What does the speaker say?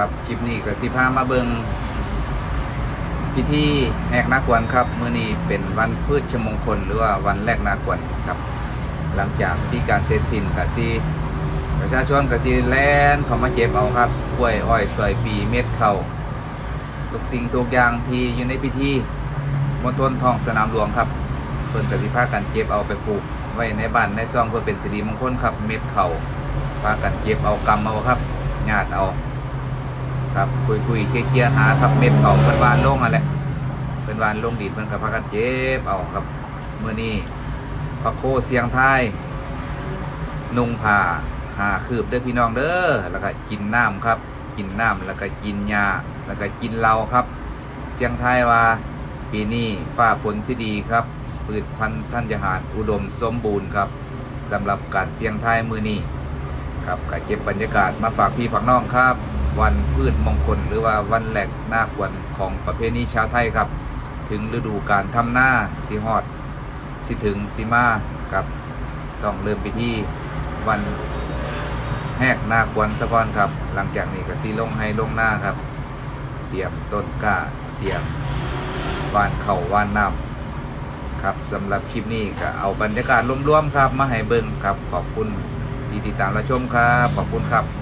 ครับคลิปนี้ก็สิพามาเบิงพิธีแหกนาควนครับมื้อนี้เป็นวันพืชชมงคล หรือว่าวันแรกนาควนครับ หลังจากที่การเสร็จสิ้นก็สิประชาชนก็สิแลนเขามาเจ็บเอาครับกล้วยอ้อยซอยปีเม็ดเข้าทุกสิ่งทุกอย่างที่อยู่ในพิธีมณฑลทองสนามหลวงครับเพิ่นก็สิพากันเก็บเอาไปปลูกไว้ในบ้านในซองเพื่อเป็นสิริมงคลครับ เม็ดเขาพากันเก็บเอากำเอาครับญาติเอา ครับคุยคุยๆเคลียร์ๆหาครับเม็ดเขาเพิ่นวานลงอะแหละเพิ่นวานลงดินเพิ่นก็พากันเจ็บเอาครับมื้อนี้พระโคเสียงไทยนุ่งผ้าหาคืบเด้อพี่น้องเด้อแล้วก็กินน้ำครับ กินน้ำแล้วก็กินยาแล้วก็กินเหล้าครับ เสียงไทยว่าปีนี้ฟ้าฝนที่ดีครับพืชพันธุ์ธัญญาหารอุดมสมบูรณ์ครับสำหรับการเสียงไทยมือนี้ครับก็เก็บบรรยากาศมาฝากพี่ผักน้องครับ วันพืชมงคล หรือว่าวันแหลกหน้าควนของประเพณีชาวไทยครับ ถึงฤดูการทำหน้าสิฮอดสิถึงสิมาครับต้องเริ่มพิธีวันแหกหน้าควนสะก่อนครับ หลังจากนี้ก็สิลงให้ลงหน้าครับ เตรียมต้นกล้าเตรียมวานเข่าวานน้ำครับสำหรับคลิปนี้ก็เอาบรรยากาศรวมๆครับ มาให้เบิ่งครับ ขอบคุณที่ติดตามรับชมครับ ขอบคุณครับ